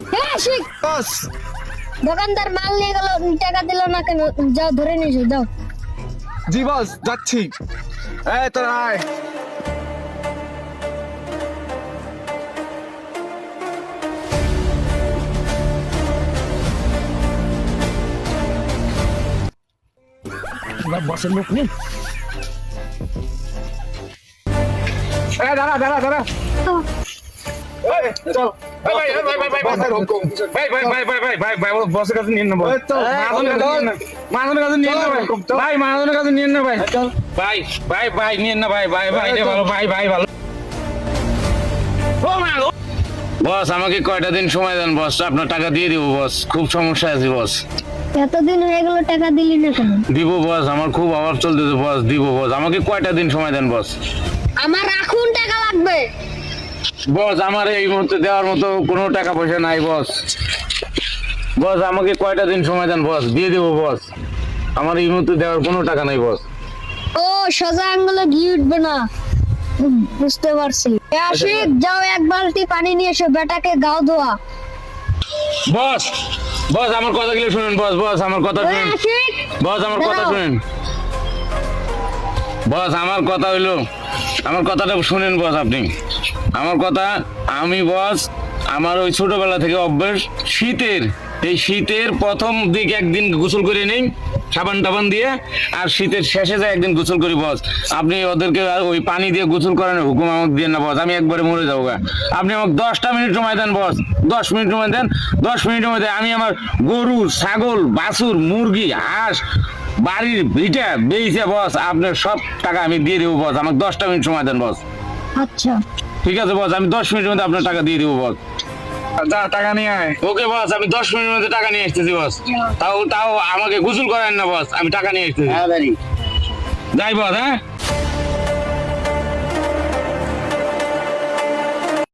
হ্যাঁ শিখ বস। দোকানদার মাল নিয়ে গেল টাকা দিল না কেন? যাও ধরে নিয়েছো যাও জি বস যাচ্ছি। এই তোর আয়। বসের লোক নেই? দাঁড়া দাঁড়া দাঁড়া। বস আমাকে কয়টা দিন সময় দেন বস? আপনার টাকা দিয়ে দিব বস। খুব সমস্যা আছে বস। এতদিন হয়ে গেল টাকা দিলি না কেন? দিব বস। আমার খুব অভাব চলতেছে বস। দিব বস। আমাকে কয়টা দিন সময় দেন বস? আমার এখন টাকা লাগবে। বস আমার এই মুহূর্তে দেওয়ার মতো কোনো টাকা পয়সা নাই বস। বস আমাকে কয়টা দিন সময় দেন বস? দিয়ে দেবো বস। আমার এই মুহূর্তে দেওয়ার কোনো টাকা নাই বস। ও সোজা আঙ্গুলে ঘি উঠবে না। বুঝতে পারছি। আশিক যাও এক বালতি পানি নিয়ে এসো বেটাকে গাও ধোয়া। বস বস আমার কথাগুলো শুনুন বস বস আমার কথা শুনুন। বস আমার কথা। শুনুন। বস আমার কথা হইল আমার কথাটা শুনেন বস আপনি। আমার কথা, আমি বস আমার ওই ছোটবেলা থেকে অভ্যাস। শীতের, এই শীতের প্রথম দিক একদিন গোসল করে নেই, সাবান টাবান দিয়ে, আর শীতের শেষে যায় একদিন গোসল করি বস আপনি ওদেরকে ওই পানি দিয়ে গোসল করেন হুকুম আমাকে দিয়ে না বস আমি একবারে মরে যাব। আপনি আমাকে দশটা মিনিট সময় দেন বস দশ মিনিট সময় দেন, দশ মিনিট মিনিটের মধ্যে আমি আমার গরু, ছাগল, বাছুর, মুরগি, হাঁস, বাড়ির ভিটা বেইছে বস আপনার সব টাকা আমি দিয়ে দেবো বস আমাকে দশটা মিনিট সময় দেন বস আচ্ছা। ঠিক আছে বস আমি দশ মিনিটের মধ্যে আপনার টাকা দিয়ে দিবো বস। যা টাকা নিয়ে আয়। ওকে বস আমি দশ মিনিটের মধ্যে টাকা নিয়ে আসতেছি বস। তাও তাও আমাকে গোসল করেন না বস আমি টাকা নিয়ে আসতেছি। যাই বস হ্যাঁ?